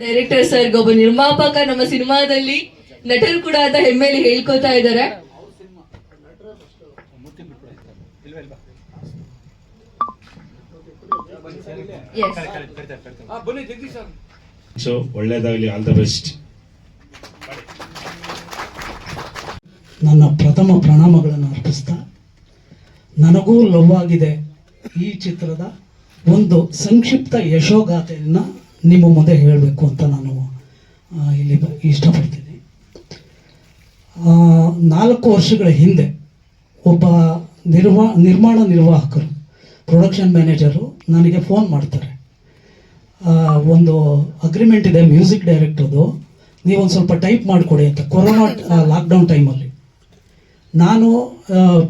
Director sir ಒಬ್ಬ ನಿರ್ಮಾಪಕ ನಮ್ಮ ಸಿನಿಮಾದಲ್ಲಿ ನಟರು ಕೂಡ ಅಂತ ಹೆಮ್ಮೆಲಿ ಹೇಳ್ಕೊತಾ ಇದ್ದಾರೆ. ಸೊ ಒಳ್ಳೇದಾಗಲಿ ಆಲ್ ದ ಬೆಸ್ಟ್ ನನ್ನ ಪ್ರಥಮ ಪ್ರಣಾಮಗಳನ್ನು ಅರ್ಪಿಸ್ತಾ ನನಗೂ ಲವ್ ಆಗಿದೆ ಈ ಚಿತ್ರದ ಒಂದು ಸಂಕ್ಷಿಪ್ತ ಯಶೋಗಾಥೆಯನ್ನು ನಿಮ್ಮ ಮುಂದೆ ಹೇಳಬೇಕು ಅಂತ ನಾನು ಇಲ್ಲಿ ಇಷ್ಟಪಡ್ತೀನಿ. ನಾಲ್ಕು ವರ್ಷಗಳ ಹಿಂದೆ ಒಬ್ಬ ನಿರ್ವಾ, ನಿರ್ಮಾಣ ನಿರ್ವಾಹಕರು ಪ್ರೊಡಕ್ಷನ್ ಮ್ಯಾನೇಜರು ನನಗೆ ಫೋನ್ ಮಾಡ್ತಾರೆ. ಒಂದು ಅಗ್ರಿಮೆಂಟ್ ಇದೆ ಮ್ಯೂಸಿಕ್ ಡೈರೆಕ್ಟರ್ದು ನೀವೊಂದು ಸ್ವಲ್ಪ ಟೈಪ್ ಮಾಡಿಕೊಡಿ ಅಂತ. ಕೊರೋನಾ ಲಾಕ್ಡೌನ್ ಟೈಮಲ್ಲಿ ನಾನು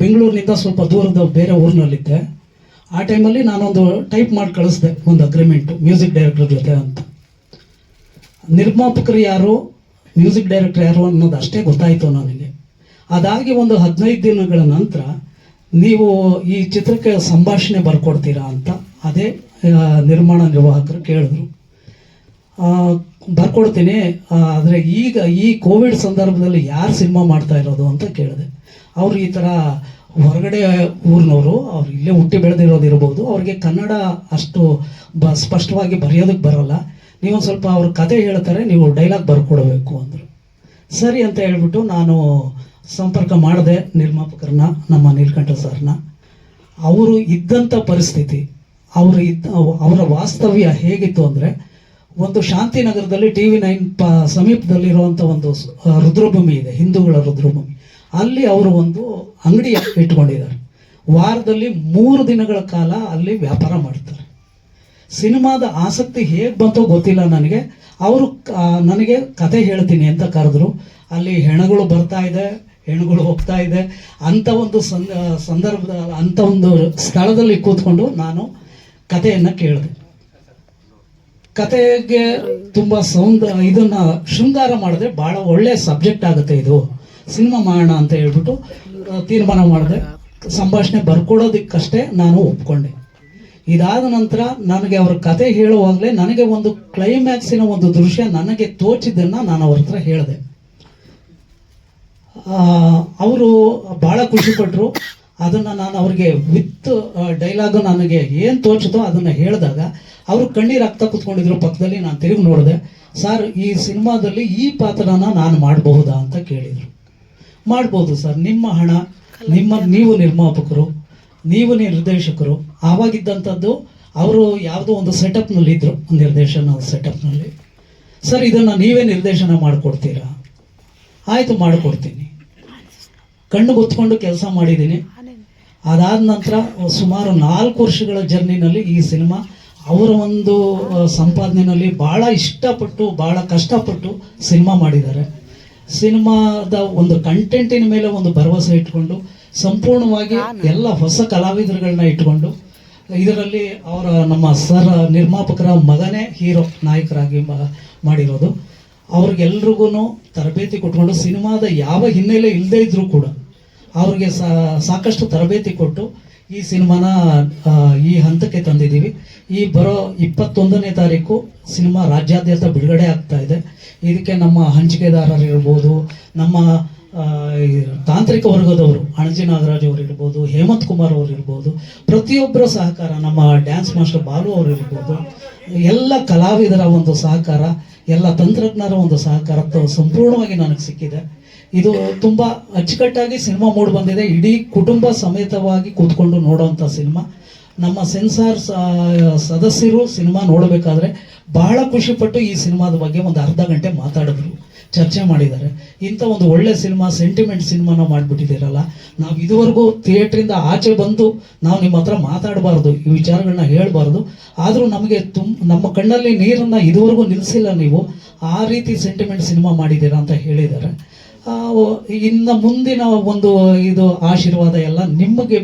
ಬೆಂಗಳೂರಿನಿಂದ ಸ್ವಲ್ಪ ದೂರದ ಬೇರೆ ಊರಿನಲ್ಲಿದ್ದೆ. ಆ ಟೈಮಲ್ಲಿ ನಾನೊಂದು ಟೈಪ್ ಮಾಡಿ ಕಳಿಸ್ದೆ ಒಂದು ಅಗ್ರಿಮೆಂಟು ಮ್ಯೂಸಿಕ್ ಡೈರೆಕ್ಟರ್ ಜೊತೆ ಅಂತ. ನಿರ್ಮಾಪಕರು ಯಾರು ಮ್ಯೂಸಿಕ್ ಡೈರೆಕ್ಟರ್ ಯಾರು ಅನ್ನೋದು ಅಷ್ಟೇ ಗೊತ್ತಾಯಿತು ನನಗೆ. ಅದಾಗಿ ಒಂದು ಹದಿನೈದು ದಿನಗಳ ನಂತರ ನೀವು ಈ ಚಿತ್ರಕ್ಕೆ ಸಂಭಾಷಣೆ ಬರ್ಕೊಡ್ತೀರಾ ಅಂತ ಅದೇ ನಿರ್ಮಾಣ ನಿರ್ವಾಹಕರು ಕೇಳಿದ್ರು. ಬರ್ಕೊಡ್ತೀನಿ ಆದರೆ ಈಗ ಈ ಕೋವಿಡ್ ಸಂದರ್ಭದಲ್ಲಿ ಯಾರು ಸಿನಿಮಾ ಮಾಡ್ತಾ ಇರೋದು ಅಂತ ಕೇಳಿದೆ. ಅವರು ಈ ಥರ ಹೊರಗಡೆ ಊರಿನವರು, ಅವ್ರು ಇಲ್ಲೇ ಹುಟ್ಟಿ ಬೆಳೆದಿರೋದು ಬೆಳೆದಿರೋದಿರ್ಬೋದು ಅವ್ರಿಗೆ ಕನ್ನಡ ಅಷ್ಟು ಬ ಸ್ಪಷ್ಟವಾಗಿ ಬರೆಯೋದಕ್ಕೆ ಬರೋಲ್ಲ. ನೀವೊಂದು ಸ್ವಲ್ಪ ಅವ್ರ ಕತೆ ಹೇಳ್ತಾರೆ, ನೀವು ಡೈಲಾಗ್ ಬರ್ಕೊಡ್ಬೇಕು ಅಂದರು. ಸರಿ ಅಂತ ಹೇಳ್ಬಿಟ್ಟು ನಾನು ಸಂಪರ್ಕ ಮಾಡಿದೆ ನಿರ್ಮಾಪಕರನ್ನ, ನಮ್ಮ ನೀಲಕಂಠ ಸರ್ನ. ಅವರು ಇದ್ದಂಥ ಪರಿಸ್ಥಿತಿ, ಅವರು ಇದ್ದ ಅವರ ವಾಸ್ತವ್ಯ ಹೇಗಿತ್ತು ಅಂದರೆ, ಒಂದು ಶಾಂತಿನಗರದಲ್ಲಿ ಟಿ ವಿ ನೈನ್ ಪ ಸಮೀಪದಲ್ಲಿರುವಂಥ ಒಂದು ರುದ್ರಭೂಮಿ ಇದೆ, ಹಿಂದೂಗಳ ರುದ್ರಭೂಮಿ. ಅಲ್ಲಿ ಅವರು ಒಂದು ಅಂಗಡಿ ಇಟ್ಕೊಂಡಿದ್ದಾರೆ ವಾರದಲ್ಲಿ ಮೂರು ದಿನಗಳ ಕಾಲ ಅಲ್ಲಿ ವ್ಯಾಪಾರ ಮಾಡ್ತಾರೆ. ಸಿನಿಮಾದ ಆಸಕ್ತಿ ಹೇಗೆ ಬಂತೋ ಗೊತ್ತಿಲ್ಲ ನನಗೆ. ಅವರು ನನಗೆ ಕತೆ ಹೇಳ್ತೀನಿ ಅಂತ ಕರೆದ್ರು. ಅಲ್ಲಿ ಹೆಣಗಳು ಬರ್ತಾ ಇದೆ, ಹೆಣಗಳು ಹೋಗ್ತಾ ಇದೆ. ಅಂಥ ಒಂದು ಸಂದ ಸಂದರ್ಭದ ಅಂಥ ಒಂದು ಸ್ಥಳದಲ್ಲಿ ಕೂತ್ಕೊಂಡು ನಾನು ಕಥೆಯನ್ನು ಕೇಳಿದೆ. ಕತೆಗೆ ತುಂಬ ಸೌಂದ, ಇದನ್ನ ಶೃಂಗಾರ ಮಾಡಿದ್ರೆ ಭಾಳ ಒಳ್ಳೆ ಸಬ್ಜೆಕ್ಟ್ ಆಗುತ್ತೆ ಇದು. ಸಿನಿಮಾ ಮಾಡೋಣ ಅಂತ ಹೇಳ್ಬಿಟ್ಟು ತೀರ್ಮಾನ ಮಾಡಿದೆ. ಸಂಭಾಷಣೆ ಬರ್ಕೊಡೋದಕ್ಕಷ್ಟೇ ನಾನು ಒಪ್ಕೊಂಡೆ. ಇದಾದ ನಂತರ ನನಗೆ ಅವ್ರ ಕತೆ ಹೇಳುವಾಗಲೇ ನನಗೆ ಒಂದು ಕ್ಲೈಮ್ಯಾಕ್ಸಿನ ಒಂದು ದೃಶ್ಯ ನನಗೆ ತೋಚಿದ್ದನ್ನು ನಾನು ಅವ್ರ ಹತ್ರ ಹೇಳಿದೆ. ಅವರು ಭಾಳ ಖುಷಿಪಟ್ಟರು ಅದನ್ನು ನಾನು ಅವ್ರಿಗೆ ವಿತ್ ಡೈಲಾಗು ನನಗೆ ಏನು ತೋಚಿತೋ ಅದನ್ನು ಹೇಳಿದಾಗ ಅವರು ಕಣ್ಣೀರು ಹಾಕ್ತಾ ಕೂತ್ಕೊಂಡಿದ್ರು ಪಕ್ಕದಲ್ಲಿ, ನಾನು ತಿರುಗಿ ನೋಡಿದೆ, ಸರ್, ಈ ಸಿನಿಮಾದಲ್ಲಿ ಈ ಪಾತ್ರನ ನಾನು ಮಾಡಬಹುದಾ? ಅಂತ ಕೇಳಿದರು. ಮಾಡ್ಬೋದು ಸರ್. ನಿಮ್ಮ ಹಣ, ನಿಮ್ಮ ನೀವು ನಿರ್ಮಾಪಕರು, ನೀವು ನಿರ್ದೇಶಕರು, ಆವಾಗಿದ್ದಂಥದ್ದು ಅವರು ಯಾವುದೋ ಒಂದು ಸೆಟಪ್ನಲ್ಲಿ ಇದ್ರು ನಿರ್ದೇಶನ ಸೆಟಪ್ನಲ್ಲಿ ಸರ್, ಇದನ್ನು ನೀವೇ ನಿರ್ದೇಶನ ಮಾಡಿಕೊಡ್ತೀರಾ? ಆಯಿತು, ಮಾಡಿಕೊಡ್ತೀನಿ. ಕಣ್ಣು ಗೊತ್ಕೊಂಡು ಕೆಲಸ ಮಾಡಿದ್ದೀನಿ. ಅದಾದ ನಂತರ ಸುಮಾರು ನಾಲ್ಕು ವರ್ಷಗಳ ಜರ್ನಿನಲ್ಲಿ ಈ ಸಿನಿಮಾ ಅವರ ಒಂದು ಸಂಪಾದನೆಯಲ್ಲಿ ಭಾಳ ಇಷ್ಟಪಟ್ಟು ಭಾಳ ಕಷ್ಟಪಟ್ಟು ಸಿನಿಮಾ ಮಾಡಿದ್ದಾರೆ. ಸಿನಿಮಾದ ಒಂದು ಕಂಟೆಂಟಿನ ಮೇಲೆ ಒಂದು ಭರವಸೆ ಇಟ್ಕೊಂಡು ಸಂಪೂರ್ಣವಾಗಿ ಎಲ್ಲ ಹೊಸ ಕಲಾವಿದರುಗಳನ್ನ ಇಟ್ಕೊಂಡು ಇದರಲ್ಲಿ ಅವರ ನಮ್ಮ ಸರ್ ನಿರ್ಮಾಪಕರ ಮಗನೇ ಹೀರೋ ನಾಯಕರಾಗಿ ಮಾಡಿರೋದು. ಅವ್ರಿಗೆಲ್ರಿಗೂ ತರಬೇತಿ ಕೊಟ್ಕೊಂಡು ಸಿನಿಮಾದ ಯಾವ ಹಿನ್ನೆಲೆ ಇಲ್ಲದೇ ಇದ್ರೂ ಕೂಡ ಅವ್ರಿಗೆ ಸಾಕಷ್ಟು ತರಬೇತಿ ಕೊಟ್ಟು ಈ ಸಿನಿಮಾನ ಈ ಹಂತಕ್ಕೆ ತಂದಿದ್ದೀವಿ. ಈ ಬರೋ ಇಪ್ಪತ್ತೊಂದನೇ ತಾರೀಕು ಸಿನಿಮಾ ರಾಜ್ಯಾದ್ಯಂತ ಬಿಡುಗಡೆ ಆಗ್ತಾ ಇದೆ. ಇದಕ್ಕೆ ನಮ್ಮ ಹಂಚಿಕೆದಾರರಿರ್ಬೋದು ನಮ್ಮ ತಾಂತ್ರಿಕ ವರ್ಗದವರು, ಅಣಜಿ ನಾಗರಾಜ್ ಅವರು ಇರ್ಬೋದು, ಹೇಮಂತ್ ಕುಮಾರ್ ಅವರು ಇರ್ಬೋದು, ಪ್ರತಿಯೊಬ್ಬರ ಸಹಕಾರ, ನಮ್ಮ ಡ್ಯಾನ್ಸ್ ಮಾಸ್ಟರ್ ಬಾಲು ಅವರು ಇರ್ಬೋದು, ಎಲ್ಲ ಕಲಾವಿದರ ಒಂದು ಸಹಕಾರ, ಎಲ್ಲ ತಂತ್ರಜ್ಞರ ಒಂದು ಸಹಕಾರ ಸಂಪೂರ್ಣವಾಗಿ ನನಗೆ ಸಿಕ್ಕಿದೆ. ಇದು ತುಂಬಾ ಅಚ್ಚುಕಟ್ಟಾಗಿ ಸಿನಿಮಾ ಮೂಡ್ ಬಂದಿದೆ. ಇಡೀ ಕುಟುಂಬ ಸಮೇತವಾಗಿ ಕೂತ್ಕೊಂಡು ನೋಡೋವಂಥ ಸಿನಿಮಾ. ನಮ್ಮ ಸೆನ್ಸಾರ್ ಸದಸ್ಯರು ಸಿನಿಮಾ ನೋಡಬೇಕಾದ್ರೆ ಬಹಳ ಖುಷಿಪಟ್ಟು ಈ ಸಿನಿಮಾದ ಬಗ್ಗೆ ಒಂದು ಅರ್ಧ ಗಂಟೆ ಮಾತಾಡಿದ್ರು, ಚರ್ಚೆ ಮಾಡಿದ್ದಾರೆ. ಇಂಥ ಒಂದು ಒಳ್ಳೆ ಸಿನಿಮಾ ಸೆಂಟಿಮೆಂಟ್ ಸಿನಿಮಾನ ಮಾಡಿಬಿಟ್ಟಿದ್ದೀರಲ್ಲ, ನಾವು ಇದುವರೆಗೂ ಥಿಯೇಟ್ರಿಂದ ಆಚೆ ಬಂದು ನಾವು ನಿಮ್ಮ ಹತ್ರ ಮಾತಾಡಬಾರ್ದು, ಈ ವಿಚಾರಗಳನ್ನ ಹೇಳಬಾರ್ದು. ಆದರೂ ನಮಗೆ ತುಂಬ ನಮ್ಮ ಕಣ್ಣಲ್ಲಿ ನೀರನ್ನು ಇದುವರೆಗೂ ನಿಲ್ಲಿಸಿಲ್ಲ ನೀವು, ಆ ರೀತಿ ಸೆಂಟಿಮೆಂಟ್ ಸಿನಿಮಾ ಮಾಡಿದ್ದೀರಾ ಅಂತ ಹೇಳಿದ್ದಾರೆ. ಇನ್ನು ಮುಂದಿನ ಒಂದು ಇದು ಆಶೀರ್ವಾದ ಎಲ್ಲ ನಿಮಗೆ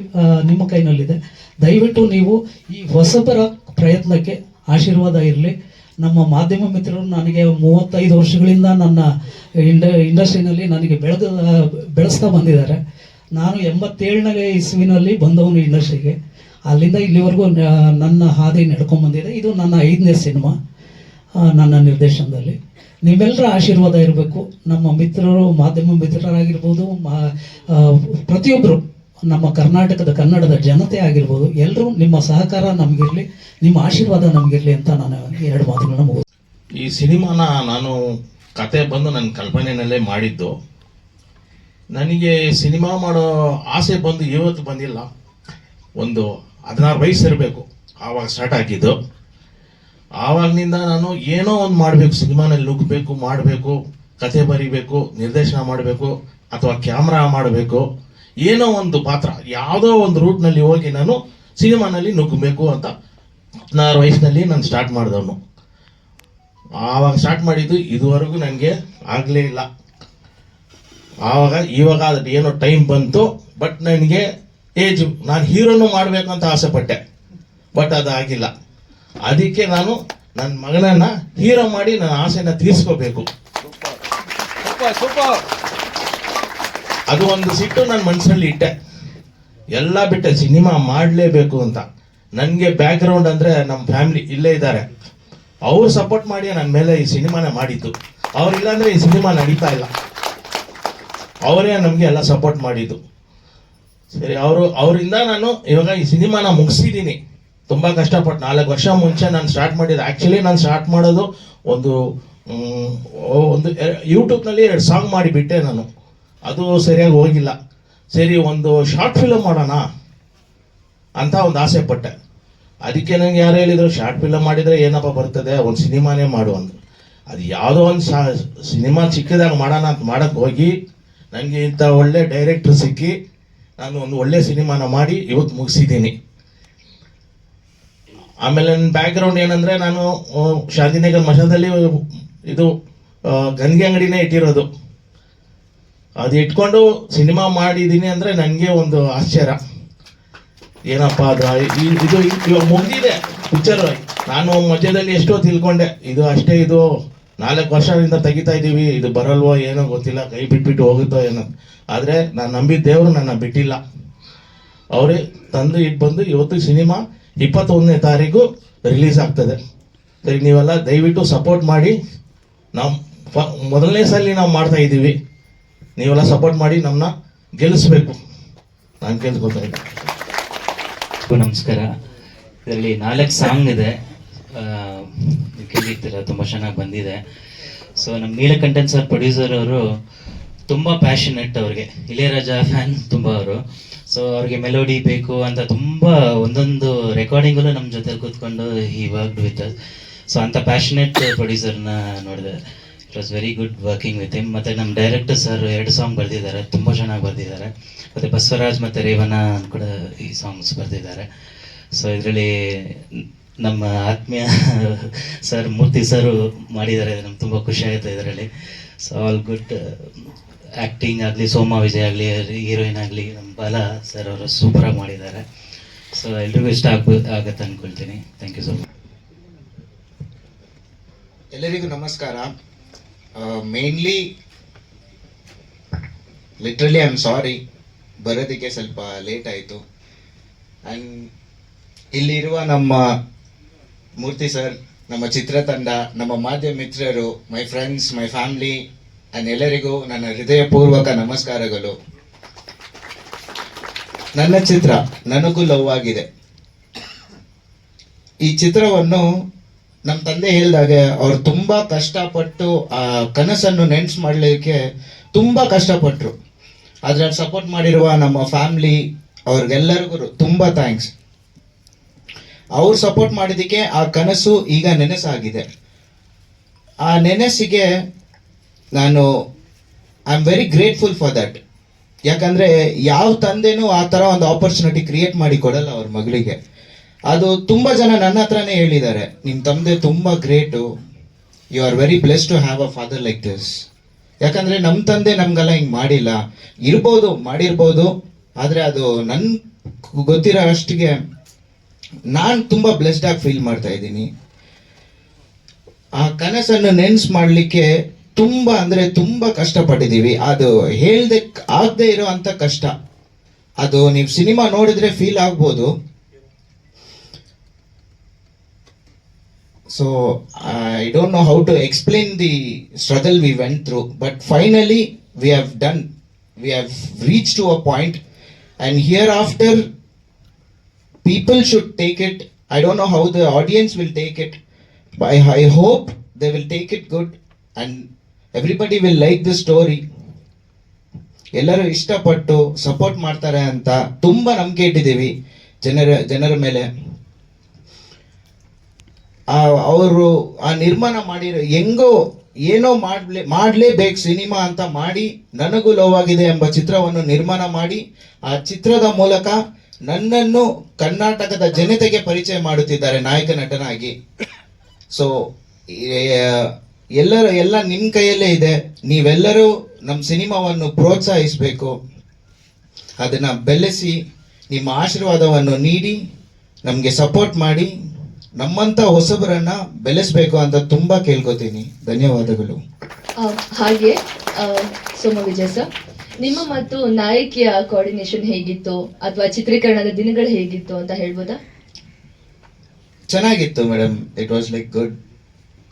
ನಿಮ್ಮ ಕೈನಲ್ಲಿದೆ. ದಯವಿಟ್ಟು ನೀವು ಈ ಹೊಸಬರ ಪ್ರಯತ್ನಕ್ಕೆ ಆಶೀರ್ವಾದ ಇರಲಿ. ನಮ್ಮ ಮಾಧ್ಯಮ ಮಿತ್ರರು ನನಗೆ ಮೂವತ್ತೈದು ವರ್ಷಗಳಿಂದ ನನ್ನ ಇಂಡ, ಇಂಡಸ್ಟ್ರಿನಲ್ಲಿ ನನಗೆ ಬೆಳೆದ, ಬೆಳೆಸ್ತಾ ಬಂದಿದ್ದಾರೆ. ನಾನು ಎಂಬತ್ತೇಳನೇ ಇಸ್ವಿನಲ್ಲಿ ಬಂದವನು ಇಂಡಸ್ಟ್ರಿಗೆ. ಅಲ್ಲಿಂದ ಇಲ್ಲಿವರೆಗೂ ನನ್ನ ಹಾದಿ ನಡ್ಕೊಂಡ್ಬಂದಿದೆ ಇದು ನನ್ನ ಐದನೇ ಸಿನಿಮಾ. ನನ್ನ ನಿರ್ದೇಶನದಲ್ಲಿ. ನಿಮ್ಮೆಲ್ಲರ ಆಶೀರ್ವಾದ ಇರಬೇಕು. ನಮ್ಮ ಮಿತ್ರರು, ಮಾಧ್ಯಮ ಮಿತ್ರರಾಗಿರ್ಬೋದು, ಮಾ ಪ್ರತಿಯೊಬ್ಬರು ನಮ್ಮ ಕರ್ನಾಟಕದ, ಕನ್ನಡದ ಜನತೆ ಆಗಿರ್ಬೋದು ಎಲ್ಲರೂ ನಿಮ್ಮ ಸಹಕಾರ ನಮಗಿರಲಿ, ನಿಮ್ಮ ಆಶೀರ್ವಾದ ನಮಗಿರಲಿ ಅಂತ ನಾನು ಎರಡು ಮಾತುಗಳನ್ನ ಮುಗಿಸ್ ಈ ಸಿನಿಮಾನ ನಾನು ಕತೆ ಬಂದು ನನ್ನ ಕಲ್ಪನೆಯಲ್ಲೇ ಮಾಡಿದ್ದು. ನನಗೆ ಸಿನಿಮಾ ಮಾಡೋ ಆಸೆ ಬಂದು ಇವತ್ತು ಬಂದಿಲ್ಲ. ಒಂದು ಹದಿನಾರು ವಯಸ್ಸು ಇರಬೇಕು. ಆವಾಗ ಸ್ಟಾರ್ಟ್ ಆಗಿದ್ದು. ಆವಾಗನಿಂದ ನಾನು ಏನೋ ಒಂದು ಮಾಡಬೇಕು, ಸಿನಿಮಾನಲ್ಲಿ ನುಗ್ಬೇಕು ಮಾಡಬೇಕು, ಕತೆ ಬರಿಬೇಕು, ನಿರ್ದೇಶನ ಮಾಡಬೇಕು, ಅಥವಾ ಕ್ಯಾಮ್ರಾ ಮಾಡಬೇಕು, ಏನೋ ಒಂದು ಪಾತ್ರ, ಯಾವುದೋ ಒಂದು ರೂಟ್ನಲ್ಲಿ ಹೋಗಿ ನಾನು ಸಿನಿಮಾನಲ್ಲಿ ನುಗ್ಗಬೇಕು ಅಂತ ಹದಿನಾರು ವಯಸ್ಸಿನಲ್ಲಿ ನಾನು ಸ್ಟಾರ್ಟ್ ಮಾಡಿದವನು. ಆವಾಗ ಸ್ಟಾರ್ಟ್ ಮಾಡಿದ್ದು ಇದುವರೆಗೂ ನನಗೆ ಆಗಲೇ ಇಲ್ಲ. ಆವಾಗ, ಇವಾಗ ಅದಕ್ಕೆ ಏನೋ ಟೈಮ್ ಬಂತು ಬಟ್ ನನಗೆ ಏಜು ನಾನು ಹೀರೋನು ಮಾಡಬೇಕು ಅಂತ ಆಸೆ ಪಟ್ಟೆ ಬಟ್ ಅದು ಆಗಿಲ್ಲ ಅದಕ್ಕೆ ನಾನು ನನ್ನ ಮಗಳನ್ನ ಹೀರೋ ಮಾಡಿ ನನ್ನ ಆಸೆನ ತೀರಿಸ್ಕೋಬೇಕು. ಅದು ಒಂದು ಸಿಟ್ಟು ನನ್ನ ಮನಸ್ಸಲ್ಲಿ ಇಟ್ಟೆ. ಎಲ್ಲ ಬಿಟ್ಟೆ ಸಿನಿಮಾ ಮಾಡಲೇಬೇಕು ಅಂತ. ನನಗೆ ಬ್ಯಾಕ್ಗ್ರೌಂಡ್ ಅಂದರೆ ನಮ್ಮ ಫ್ಯಾಮಿಲಿ ಇಲ್ಲೇ ಇದ್ದಾರೆ. ಅವ್ರು ಸಪೋರ್ಟ್ ಮಾಡಿ ನನ್ನ ಮೇಲೆ ಈ ಸಿನಿಮಾನ ಮಾಡಿದ್ದು. ಅವ್ರು ಅಂದರೆ ಈ ಸಿನಿಮಾ ನಡೀತಾ ಇಲ್ಲ. ಅವರೇ ನಮಗೆ ಎಲ್ಲ ಸಪೋರ್ಟ್ ಮಾಡಿದ್ದು. ಸರಿ ಅವರು ಅವರಿಂದ ನಾನು ಇವಾಗ ಈ ಸಿನಿಮಾನ ಮುಗಿಸಿದ್ದೀನಿ. ತುಂಬ ಕಷ್ಟಪಟ್ಟು ನಾಲ್ಕು ವರ್ಷ ಮುಂಚೆ ನಾನು ಸ್ಟಾರ್ಟ್ ಮಾಡಿದ್ದು. ಆ್ಯಕ್ಚುಲಿ ನಾನು ಸ್ಟಾರ್ಟ್ ಮಾಡೋದು ಒಂದು ಒಂದು ಯೂಟ್ಯೂಬ್ನಲ್ಲಿ ಎರಡು ಸಾಂಗ್ ಮಾಡಿಬಿಟ್ಟೆ ನಾನು. ಅದು ಸರಿಯಾಗಿ ಹೋಗಿಲ್ಲ. ಸರಿ, ಒಂದು ಶಾರ್ಟ್ ಫಿಲಮ್ ಮಾಡೋಣ ಅಂತ ಒಂದು ಆಸೆ ಪಟ್ಟೆ. ಅದಕ್ಕೆ ನಂಗೆ ಯಾರು ಹೇಳಿದರು ಶಾರ್ಟ್ ಫಿಲಮ್ ಮಾಡಿದರೆ ಏನಪ್ಪ ಬರ್ತದೆ? ಒಂದು ಸಿನಿಮಾನೇ ಮಾಡು ಅಂದ್ರೆ. ಅದು ಯಾವುದೋ ಒಂದು ಶಾ ಸಿನಿಮಾ ಚಿಕ್ಕದಾಗಿ ಮಾಡೋಣ ಅಂತ ಮಾಡಕ್ಕೆ ಹೋಗಿ ನನಗೆ ಇಂಥ ಒಳ್ಳೆ ಡೈರೆಕ್ಟ್ರ್ ಸಿಕ್ಕಿ, ನಾನು ಒಂದು ಒಳ್ಳೆ ಸಿನಿಮಾನ ಮಾಡಿ ಇವತ್ತು ಮುಗಿಸಿದ್ದೀನಿ. ಆಮೇಲೆ ನನ್ನ ಬ್ಯಾಕ್ಗ್ರೌಂಡ್ ಏನಂದರೆ ನಾನು ಶಾಂತಿನಗರ್ ಮಠದಲ್ಲಿ ಇದು ಗಂಗೆ ಅಂಗಡಿನೇ ಇಟ್ಟಿರೋದು. ಅದು ಇಟ್ಕೊಂಡು ಸಿನಿಮಾ ಮಾಡಿದ್ದೀನಿ ಅಂದರೆ ನನಗೆ ಒಂದು ಆಶ್ಚರ್ಯ. ಏನಪ್ಪ ಅದು ಇದು ಇವಾಗ ಮುಗ್ದಿದೆ ಪಿಕ್ಚರ್ ನಾನು ಮಧ್ಯದಲ್ಲಿ ಎಷ್ಟೋ ತಿಳ್ಕೊಂಡೆ, ಇದು ಅಷ್ಟೇ, ಇದು ನಾಲ್ಕು ವರ್ಷದಿಂದ ತೆಗಿತಾ ಇದ್ದೀವಿ ಇದು ಬರಲ್ವೋ, ಏನೋ ಗೊತ್ತಿಲ್ಲ, ಕೈ ಬಿಟ್ಬಿಟ್ಟು ಹೋಗುತ್ತೋ ಏನೋ. ಆದರೆ ನಾನು ನಂಬಿದ ದೇವರು ನನ್ನ ಬಿಟ್ಟಿಲ್ಲ. ಅವರೇ ತಂದು ಇಟ್ಟು ಬಂದು ಇವತ್ತು ಸಿನಿಮಾ ಇಪ್ಪತ್ತೊಂದನೇ ತಾರೀಕು ರಿಲೀಸ್ ಆಗ್ತದೆ. ಸರಿ, ನೀವೆಲ್ಲ ದಯವಿಟ್ಟು ಸಪೋರ್ಟ್ ಮಾಡಿ. ನಾವು ಫ ಮೊದಲನೇ ಸಲ ನಾವು ಮಾಡ್ತಾ ಇದ್ದೀವಿ. ನೀವೆಲ್ಲ ಸಪೋರ್ಟ್ ಮಾಡಿ ನಮ್ಮನ್ನ ಗೆಲ್ಲಿಸ್ಬೇಕು. ನಾನು ಕೇಳ್ಕೊತಾ ಇದ್ದೀನಿ ನಮಸ್ಕಾರ. ಇದರಲ್ಲಿ ನಾಲ್ಕು ಸಾಂಗ್ ಇದೆ. ಕೇಳಿರ್ತೀರ, ತುಂಬ ಚೆನ್ನಾಗಿ ಬಂದಿದೆ. ಸೊ ನಮ್ಮ ನೀಲಕಂಠನ್ ಸರ್ ಪ್ರೊಡ್ಯೂಸರ್ ಅವರು ತುಂಬ ಪ್ಯಾಷನೆಟ್ ಅವ್ರಿಗೆ. ಇಳೆಯರಾಜ ಫ್ಯಾನ್ ತುಂಬ ಅವರು. ಸೊ ಅವ್ರಿಗೆ ಮೆಲೋಡಿ ಬೇಕು ಅಂತ ತುಂಬ ಒಂದೊಂದು ರೆಕಾರ್ಡಿಂಗಲ್ಲೂ ನಮ್ಮ ಜೊತೆ ಕೂತ್ಕೊಂಡು ಈ ವರ್ಕ್ ವಿತ್ ಸೊ ಅಂಥ ಪ್ಯಾಷನೆಟ್ ಪ್ರೊಡ್ಯೂಸರ್ನ ನೋಡಿದೆ. It was very good working with him ಮತ್ತು ನಮ್ಮ ಡೈರೆಕ್ಟರ್ ಸರ್ ಎರಡು ಸಾಂಗ್ ಬರೆದಿದ್ದಾರೆ. ತುಂಬ ಚೆನ್ನಾಗಿ ಬರೆದಿದ್ದಾರೆ. ಮತ್ತು ಬಸವರಾಜ್ ಮತ್ತು ರೇವಣ್ಣ ಕೂಡ ಈ ಸಾಂಗ್ಸ್ ಬರೆದಿದ್ದಾರೆ. ಸೊ ಇದರಲ್ಲಿ ನಮ್ಮ ಆತ್ಮೀಯ ಸರ್ ಮೂರ್ತಿ ಸರ್ ಮಾಡಿದ್ದಾರೆ. ನಮ್ಗೆ ತುಂಬ ಖುಷಿ ಇದರಲ್ಲಿ. ಸೊ ಆಲ್ ಗುಡ್ ಆ್ಯಕ್ಟಿಂಗ್ ಆಗಲಿ, ಸೋಮಾ ವಿಜಯ್ ಆಗಲಿ ಹೀರೋಯಿನ್ ಆಗಲಿ ನಮ್ಮ ಬಾಲ ಸರ್ ಅವರು ಸೂಪರಾಗಿ ಮಾಡಿದ್ದಾರೆ. ಸೊ ಎಲ್ರಿಗೂ ಇಷ್ಟ ಆಗ್ಬೋದು ಆಗತ್ತೆ ಅಂದ್ಕೊಳ್ತೀನಿ ಥ್ಯಾಂಕ್ ಯು ಸೊ ಮಚ್ ಎಲ್ಲರಿಗೂ ನಮಸ್ಕಾರ. Mainly literally I am sorry ಬರೋದಕ್ಕೆ ಸ್ವಲ್ಪ ಲೇಟ್ ಆಯಿತು. ಆ್ಯಂಡ್ ಇಲ್ಲಿರುವ ನಮ್ಮ ಮೂರ್ತಿ ಸರ್ ನಮ್ಮ ಚಿತ್ರತಂಡ, ನಮ್ಮ ಮಾಧ್ಯಮ ಮಿತ್ರರು ಮೈ ಫ್ರೆಂಡ್ಸ್ ಮೈ ಫ್ಯಾಮ್ಲಿ ಎಲ್ಲರಿಗೂ ನನ್ನ ಹೃದಯಪೂರ್ವಕ ನಮಸ್ಕಾರಗಳು. ನನ್ನ ಚಿತ್ರ ನನಗೂ ಲವ್ ಆಗಿದೆ. ಈ ಚಿತ್ರವನ್ನು ನಮ್ಮ ತಂದೆ ಹೇಳಿದಾಗೆ ಅವ್ರು ತುಂಬ ಕಷ್ಟಪಟ್ಟು ಆ ಕನಸನ್ನು ನೆನ್ಸ್ ಮಾಡಲಿಕ್ಕೆ ತುಂಬ ಕಷ್ಟಪಟ್ಟರು ಆದರೆ ಸಪೋರ್ಟ್ ಮಾಡಿರುವ ನಮ್ಮ ಫ್ಯಾಮ್ಲಿ ಅವ್ರಿಗೆಲ್ಲರಿಗೂ ತುಂಬ ಥ್ಯಾಂಕ್ಸ್ ಅವ್ರು ಸಪೋರ್ಟ್ ಮಾಡಿದ್ದಕ್ಕೆ ಆ ಕನಸು ಈಗ ನೆನೆಸಾಗಿದೆ. ಆ ನೆನಸಿಗೆ ನಾನು I am very grateful for that ಯಾಕಂದರೆ ಯಾವ ತಂದೆನೂ ಆ ಥರ ಒಂದು ಆಪರ್ಚುನಿಟಿ ಕ್ರಿಯೇಟ್ ಮಾಡಿ ಕೊಡಲ್ಲ ಅವ್ರ ಮಗಳಿಗೆ. ಅದು ತುಂಬ ಜನ ನನ್ನ ಹತ್ರನೇ ಹೇಳಿದ್ದಾರೆ ನಿಮ್ಮ ತಂದೆ ತುಂಬ great you are very bless to have a father like this ಯಾಕಂದರೆ ನಮ್ಮ ತಂದೆ ನಮಗೆಲ್ಲ ಹಿಂಗೆ ಮಾಡಿಲ್ಲ. ಇರ್ಬೋದು, ಮಾಡಿರ್ಬೋದು, ಆದರೆ ಅದು ನನ್ನ ಗೊತ್ತಿರೋ ಅಷ್ಟಿಗೆ ನಾನು ತುಂಬ ಬ್ಲೆಸ್ಡ್ ಆಗಿ ಫೀಲ್ ಮಾಡ್ತಾ ಇದ್ದೀನಿ. ಆ ಕನಸನ್ನು ನೆನ್ಸ್ ಮಾಡಲಿಕ್ಕೆ ತುಂಬ ಅಂದರೆ ತುಂಬ ಕಷ್ಟಪಟ್ಟಿದ್ದೀವಿ. ಅದು ಹೇಳ್ದೆ ಆಗದೆ ಇರೋ ಅಂಥ ಕಷ್ಟ. ಅದು ನೀವು ಸಿನಿಮಾ ನೋಡಿದ್ರೆ ಫೀಲ್ ಆಗ್ಬೋದು. So I don't know how to explain the struggle we went through but finally we have done we have reach to a point and hereafter people should take it I don't know how the audience will take it I hope they will take it good and everybody will like this story ಎಲ್ಲರೂ ಇಷ್ಟಪಟ್ಟು support ಮಾಡ್ತಾರೆ ಅಂತ ತುಂಬ ನಂಬಿಕೆ ಇಟ್ಟಿದ್ದೀವಿ ಜನರ ಜನರ ಮೇಲೆ. ಅವರು ಆ ನಿರ್ಮಾಣ ಮಾಡಿರೋ, ಹೆಂಗೋ ಏನೋ ಮಾಡ್ಲೇ, ಮಾಡಲೇಬೇಕು ಸಿನಿಮಾ ಅಂತ ಮಾಡಿ ನನಗೂ ಲೋವಾಗಿದೆ ಎಂಬ ಚಿತ್ರವನ್ನು ನಿರ್ಮಾಣ ಮಾಡಿ, ಆ ಚಿತ್ರದ ಮೂಲಕ ನನ್ನನ್ನು ಕರ್ನಾಟಕದ ಜನತೆಗೆ ಪರಿಚಯ ಮಾಡುತ್ತಿದ್ದಾರೆ ನಾಯಕ ನಟನಾಗಿ. ಸೊ ಎಲ್ಲರ ಎಲ್ಲ ನಿಮ್ಮ ಕೈಯಲ್ಲೇ ಇದೆ. ನೀವೆಲ್ಲರೂ ನಮ್ಮ ಸಿನಿಮಾವನ್ನು ಪ್ರೋತ್ಸಾಹಿಸಬೇಕು. ಅದನ್ನು ಬೆಳೆಸಿ ನಿಮ್ಮ ಆಶೀರ್ವಾದವನ್ನು ನೀಡಿ ನಮಗೆ ಸಪೋರ್ಟ್ ಮಾಡಿ ನಮ್ಮಂತ ಹೊಸಬರನ್ನ ಬೆಳೆಸಬೇಕು ಅಂತ ತುಂಬಾ ಕೇಳ್ಕೊತೀನಿ. ಧನ್ಯವಾದಗಳು. ಹಾಗೆ ಸೋಮ ವಿಜಯ ಸರ್ ನಿಮ್ಮ ಮತ್ತು ನಾಯಕಿಯ ಕೋಆರ್ಡಿನೇಷನ್ ಹೇಗಿತ್ತು? ಅಥವಾ ಚಿತ್ರೀಕರಣದ ದಿನಗಳು ಹೇಗಿತ್ತು ಅಂತ ಹೇಳ್ಬೋದಾ? ಚೆನ್ನಾಗಿತ್ತು madam it was like good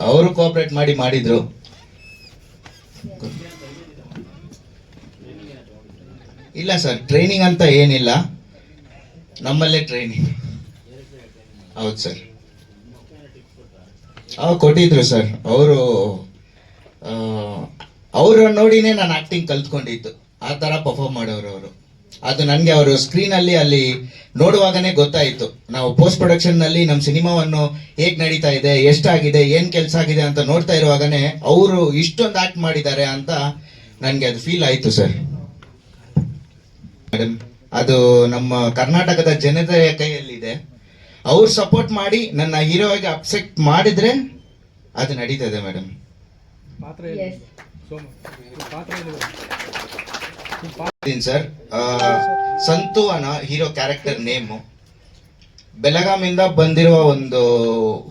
ಅವರು ಕೋಆಪರೇಟ್ ಮಾಡಿ ಮಾಡಿದ್ರು. ಇಲ್ಲ ಸರ್ ಟ್ರೈನಿಂಗ್ ಅಂತ ಏನಿಲ್ಲ. ನಮ್ಮಲ್ಲೇ ಟ್ರೈನಿಂಗ್ ಹೌದು ಸರ್ ಅವ್ರು ಕೊಟ್ಟಿದ್ರು ಸರ್ ಅವರು ಅವರು ನೋಡಿನೇ ನಾನು ಆಕ್ಟಿಂಗ್ ಕಲ್ತ್ಕೊಂಡಿದ್ದು. ಆ ಥರ ಪರ್ಫಾರ್ಮ್ ಮಾಡೋರು ಅವರು. ಅದು ನನಗೆ ಅವರು ಸ್ಕ್ರೀನಲ್ಲಿ ಅಲ್ಲಿ ನೋಡುವಾಗನೇ ಗೊತ್ತಾಯಿತು. ನಾವು ಪೋಸ್ಟ್ ಪ್ರೊಡಕ್ಷನ್ನಲ್ಲಿ ನಮ್ಮ ಸಿನಿಮಾವನ್ನು ಹೇಗೆ ನಡೀತಾ ಇದೆ ಎಷ್ಟಾಗಿದೆ ಏನು ಕೆಲಸ ಆಗಿದೆ ಅಂತ ನೋಡ್ತಾ ಇರುವಾಗನೇ ಅವರು ಇಷ್ಟೊಂದು ಆಕ್ಟ್ ಮಾಡಿದ್ದಾರೆ ಅಂತ ನನಗೆ ಅದು ಫೀಲ್ ಆಯಿತು ಸರ್ ಮೇಡಮ್ ಅದು ನಮ್ಮ ಕರ್ನಾಟಕದ ಜನತೆಯ ಕೈಯಲ್ಲಿದೆ. ಅವ್ರು ಸಪೋರ್ಟ್ ಮಾಡಿ ನನ್ನ ಹೀರೋಗೆ ಆಗಿ ಅಪ್ಸೆಕ್ಟ್ ಮಾಡಿದ್ರೆ ಅದು ನಡೀತದೆ ಮೇಡಮ್ ಎಸ್ ಸರ್? ಸಂತು ಅನ ಹೀರೋ ಕ್ಯಾರೆಕ್ಟರ್ ನೇಮು ಬೆಳಗಾಮಿಂದ ಬಂದಿರುವ ಒಂದು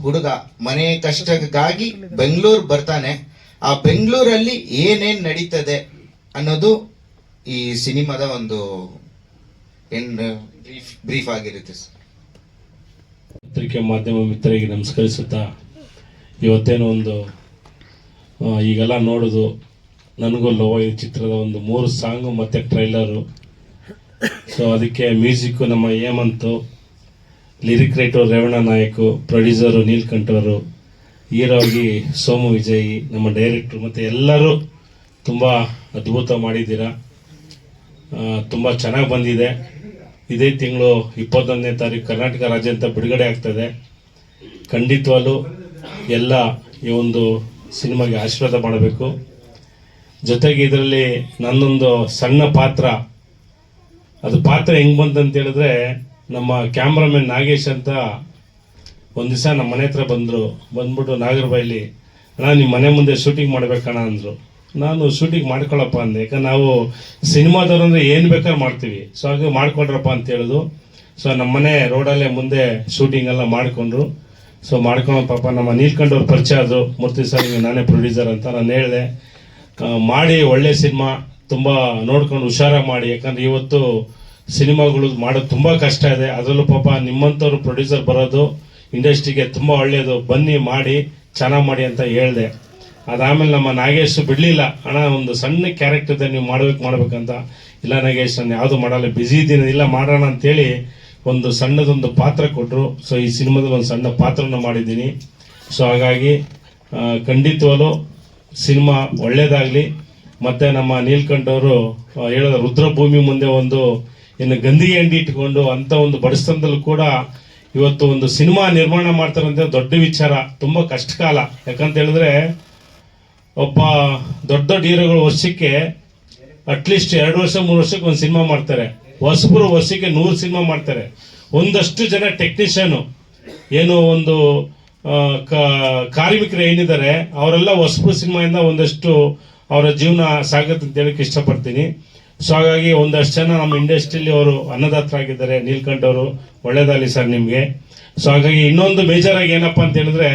ಹುಡುಗ ಮನೆ ಕಷ್ಟಕ್ಕಾಗಿ ಬೆಂಗಳೂರು ಬರ್ತಾನೆ. ಆ ಬೆಂಗಳೂರಲ್ಲಿ ಏನೇನ್ ನಡೀತದೆ ಅನ್ನೋದು ಈ ಸಿನಿಮಾದ ಒಂದು ಬ್ರೀಫ್ ಬ್ರೀಫ್ ಆಗಿರುತ್ತೆ ಸರ್. ಪತ್ರಿಕೆ ಮಾಧ್ಯಮ ಮಿತ್ರರಿಗೆ ನಮಸ್ಕರಿಸುತ್ತಾ, ಇವತ್ತೇನೋ ಒಂದು ಈಗೆಲ್ಲ ನೋಡೋದು ನನಗೂ ಲೋ ಈ ಚಿತ್ರದ ಒಂದು ಮೂರು ಸಾಂಗು, ಮತ್ತು ಟ್ರೈಲರು ಸೊ ಅದಕ್ಕೆ ಮ್ಯೂಸಿಕ್ಕು ನಮ್ಮ Hemanth lyric writer Revana Nayak producer ನೀಲ್ಕಂಠವರು hero ಆಗಿ ಸೋಮು ವಿಜಯ್, ನಮ್ಮ ಡೈರೆಕ್ಟ್ರು ಮತ್ತು ಎಲ್ಲರೂ ತುಂಬ ಅದ್ಭುತ ಮಾಡಿದ್ದೀರಾ. ತುಂಬ ಚೆನ್ನಾಗಿ ಬಂದಿದೆ. ಇದೇ ತಿಂಗಳು ಇಪ್ಪತ್ತೊಂದನೇ ತಾರೀಕು ಕರ್ನಾಟಕ ರಾಜ್ಯಾದ್ಯಂತ ಬಿಡುಗಡೆ ಆಗ್ತದೆ. ಖಂಡಿತವಾಗ್ಲೂ ಎಲ್ಲ ಈ ಒಂದು ಸಿನಿಮಾಗೆ ಆಶೀರ್ವಾದ ಮಾಡಬೇಕು. ಜೊತೆಗೆ ಇದರಲ್ಲಿ ನನ್ನೊಂದು ಸಣ್ಣ ಪಾತ್ರ. ಅದು ಪಾತ್ರ ಹೆಂಗೆ ಬಂತಂತ ಹೇಳಿದ್ರೆ, ನಮ್ಮ ಕ್ಯಾಮ್ರಾಮನ್ ನಾಗೇಶ್ ಅಂತ ಒಂದು ದಿವಸ ನಮ್ಮ ಮನೆ ಹತ್ರ ಬಂದರು. ಬಂದ್ಬಿಟ್ಟು ನಾಗರಬಾಯಿಲಿ ನಾನು ನಿಮ್ಮ ಮನೆ ಮುಂದೆ ಶೂಟಿಂಗ್ ಮಾಡ್ಬೇಕಣ್ಣ ಅಂದರು. ನಾನು, ಶೂಟಿಂಗ್ ಮಾಡ್ಕೊಳ್ಳಪ್ಪ ಅಂದೆ. ಯಾಕಂದ್ರೆ ನಾವು ಸಿನಿಮಾದವ್ರು ಅಂದ್ರೆ ಏನು ಬೇಕಾದ್ರೆ ಮಾಡ್ತೀವಿ. ಸೊ, ಹಾಗೆ ಮಾಡ್ಕೊಡ್ರಪ್ಪ ಅಂತ ಹೇಳಿದ್ರು. ಸೊ, ನಮ್ಮ ಮನೆ ರೋಡಲ್ಲೇ ಮುಂದೆ ಶೂಟಿಂಗ್ ಎಲ್ಲ ಮಾಡಿಕೊಂಡ್ರು. ಸೊ, ಮಾಡ್ಕೊಂಡು ಪಾಪ ನಮ್ಮ ನೀಲ್ಕಂಡವ್ರು ಪರಿಚಯ ಆದರು. ಮೂರ್ತಿ ಸರ್ ನಾನೇ ಪ್ರೊಡ್ಯೂಸರ್ ಅಂತ ನಾನು ಹೇಳಿದೆ. ಮಾಡಿ ಒಳ್ಳೆ ಸಿನಿಮಾ ತುಂಬ ನೋಡ್ಕೊಂಡು ಹುಷಾರಾಗಿ ಮಾಡಿ. ಯಾಕಂದ್ರೆ ಇವತ್ತು ಸಿನಿಮಾಗಳು ಮಾಡೋದು ತುಂಬ ಕಷ್ಟ ಇದೆ. ಅದರಲ್ಲೂ ಪಾಪ ನಿಮ್ಮಂಥವ್ರು ಪ್ರೊಡ್ಯೂಸರ್ ಬರೋದು ಇಂಡಸ್ಟ್ರಿಗೆ ತುಂಬ ಒಳ್ಳೆಯದು ಬನ್ನಿ ಮಾಡಿ, ಚೆನ್ನಾಗಿ ಮಾಡಿ ಅಂತ ಹೇಳಿದೆ. ಅದಾದಮೇಲೆ ನಮ್ಮ ನಾಗೇಶ್ ಬಿಡಲಿಲ್ಲ. ಅಣ್ಣ, ಒಂದು ಸಣ್ಣ ಕ್ಯಾರೆಕ್ಟರ್ ಇದೆ, ನೀವು ಮಾಡ್ಬೇಕು, ಮಾಡ್ಬೇಕಂತ. ಇಲ್ಲ ನಾಗೇಶ್, ನಾನು ಯಾವುದು ಮಾಡಲ್ಲ ಬ್ಯುಸಿ ಇದ್ದೀನಿ. ಇಲ್ಲ, ಮಾಡೋಣ ಅಂತೇಳಿ ಒಂದು ಸಣ್ಣದೊಂದು ಪಾತ್ರ ಕೊಟ್ಟರು ಸೊ ಈ ಸಿನಿಮಾದಲ್ಲಿ ಒಂದು ಸಣ್ಣ ಪಾತ್ರನ ಮಾಡಿದ್ದೀನಿ. ಸೊ ಹಾಗಾಗಿ ಖಂಡಿತವಾಗ್ಲೂ ಸಿನಿಮಾ ಒಳ್ಳೇದಾಗಲಿ. ಮತ್ತು ನಮ್ಮ ನೀಲ್ಕಂಠ್ ಅವರು ಆ, ಹೇಳಿದ ರುದ್ರಭೂಮಿ ಮುಂದೆ ಒಂದು ಇನ್ನು ಗಂದಿಗೆ ಅಂಡಿ ಇಟ್ಕೊಂಡು ಅಂಥ ಒಂದು ಬಡಿಸ್ತನದಲ್ಲೂ ಕೂಡ ಇವತ್ತು ಒಂದು ಸಿನಿಮಾ ನಿರ್ಮಾಣ ಮಾಡ್ತಾರಂತೆ ದೊಡ್ಡ ವಿಚಾರ ತುಂಬ ಕಷ್ಟಕಾಲ. ಯಾಕಂತ ಹೇಳಿದ್ರೆ ಒಬ್ಬ ದೊಡ್ಡ ದೊಡ್ಡ ಹೀರೋಗಳು ವರ್ಷಕ್ಕೆ ಅಟ್ಲೀಸ್ಟ್ ಎರಡು ವರ್ಷ ಮೂರು ವರ್ಷಕ್ಕೆ ಒಂದು ಸಿನಿಮಾ ಮಾಡ್ತಾರೆ. ಹೊಸಬರು ವರ್ಷಕ್ಕೆ ನೂರು ಸಿನಿಮಾ ಮಾಡ್ತಾರೆ. ಒಂದಷ್ಟು ಜನ ಟೆಕ್ನಿಷಿಯನು ಏನು ಒಂದು ಕಾರ್ಮಿಕರು ಏನಿದ್ದಾರೆ, ಅವರೆಲ್ಲ ಹೊಸಬರು ಸಿನಿಮಾಯಿಂದ ಒಂದಷ್ಟು ಅವರ ಜೀವನ ಸಾಗತ್ತೆ ಅಂತ ಹೇಳಕ್ಕೆ ಇಷ್ಟಪಡ್ತೀನಿ. ಸೊ ಹಾಗಾಗಿ ಒಂದಷ್ಟು ಜನ ನಮ್ಮ ಇಂಡಸ್ಟ್ರಿಯಲ್ಲಿ ಅವರು ಅನ್ನದಾತರಾಗಿದ್ದಾರೆ ನೀಲ್ಕಂಠ್ ಅವರು, ಒಳ್ಳೇದಾಗಲಿ ಸರ್ ನಿಮಗೆ. ಸೊ ಹಾಗಾಗಿ ಇನ್ನೊಂದು ಮೇಜರ್ ಏನಪ್ಪ ಅಂತ ಹೇಳಿದ್ರೆ,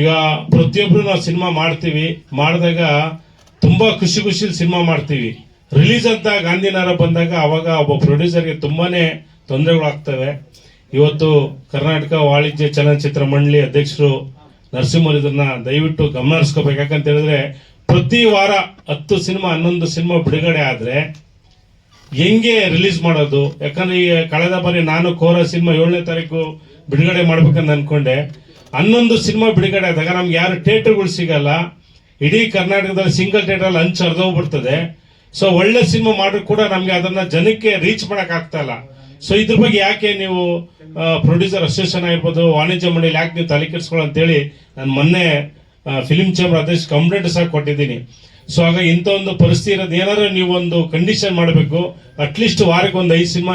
ಈಗ ಪ್ರತಿಯೊಬ್ಬರು ನಾವು ಸಿನಿಮಾ ಮಾಡ್ತೀವಿ, ಮಾಡಿದಾಗ ತುಂಬ ಖುಷಿ ಖುಷಿಲಿ ಸಿನಿಮಾ ಮಾಡ್ತೀವಿ. ರಿಲೀಸ್ ಅಂತ ಗಾಂಧಿನಾರ ಬಂದಾಗ ಅವಾಗ ಒಬ್ಬ ಪ್ರೊಡ್ಯೂಸರ್ಗೆ ತುಂಬಾನೇ ತೊಂದರೆಗಳಾಗ್ತವೆ. ಇವತ್ತು ಕರ್ನಾಟಕ ವಾಣಿಜ್ಯ ಚಲನಚಿತ್ರ ಮಂಡಳಿ ಅಧ್ಯಕ್ಷರು ನರಸಿಂಹರು ಇದನ್ನ ದಯವಿಟ್ಟು ಗಮನ ಹರಿಸ್ಕೋಬೇಕು ಯಾಕಂತ ಹೇಳಿದ್ರೆ, ಪ್ರತಿ ವಾರ ಹತ್ತು ಸಿನಿಮಾ, ಹನ್ನೊಂದು ಸಿನಿಮಾ ಬಿಡುಗಡೆ ಆದ್ರೆ ಹೆಂಗೆ ರಿಲೀಸ್ ಮಾಡೋದು? ಯಾಕಂದ್ರೆ ಈ ಕಳೆದ ಬಾರಿ ನಾನು ಕೋರ ಸಿನಿಮಾ ಏಳನೇ ತಾರೀಕು ಬಿಡುಗಡೆ ಮಾಡ್ಬೇಕಂತ ಅನ್ಕೊಂಡೆ. ಹನ್ನೊಂದು ಸಿನಿಮಾ ಬಿಡುಗಡೆ ಆದಾಗ ನಮ್ಗೆ ಯಾರು ಥಿಯೇಟರ್ಗಳು ಸಿಗಲ್ಲ. ಇಡೀ ಕರ್ನಾಟಕದಲ್ಲಿ ಸಿಂಗಲ್ ಥಿಯೇಟರ್ ಹಂಚ್ ಹರಿದೋಗ್ಬಿಡ್ತದೆ. ಸೊ ಒಳ್ಳೆ ಸಿನಿಮಾ ಮಾಡಿದ್ರು ಕೂಡ ನಮ್ಗೆ ಅದನ್ನ ಜನಕ್ಕೆ ರೀಚ್ ಮಾಡಕ್ ಆಗ್ತಾ ಇಲ್ಲ. ಸೊ ಇದ್ರ ಬಗ್ಗೆ ಯಾಕೆ ನೀವು ಪ್ರೊಡ್ಯೂಸರ್ ಅಸೋಸಿಯೇಷನ್ ಆಗಿರ್ಬೋದು, ವಾಣಿಜ್ಯ ಮಂಡಳಿ ಯಾಕೆ ನೀವು ತಲೆ ಕೆಡಿಸ್ಕೊಳ್ಳೋ ಅಂತೇಳಿ ನಾನು ಮೊನ್ನೆ ಫಿಲ್ಮ್ ಚೇಂಬರ್ ಅಧ್ಯಕ್ಷ ಕಂಪ್ಲೇಂಟ್ ಸಹ ಕೊಟ್ಟಿದ್ದೀನಿ. ಸೊ ಆಗ ಇಂಥ ಒಂದು ಪರಿಸ್ಥಿತಿ ಇರೋದು ಏನಾದ್ರು ನೀವು ಒಂದು ಕಂಡೀಷನ್ ಮಾಡಬೇಕು ಅಟ್ಲೀಸ್ಟ್ ವಾರಕ್ಕೆ ಒಂದು ಐದು ಸಿನಿಮಾ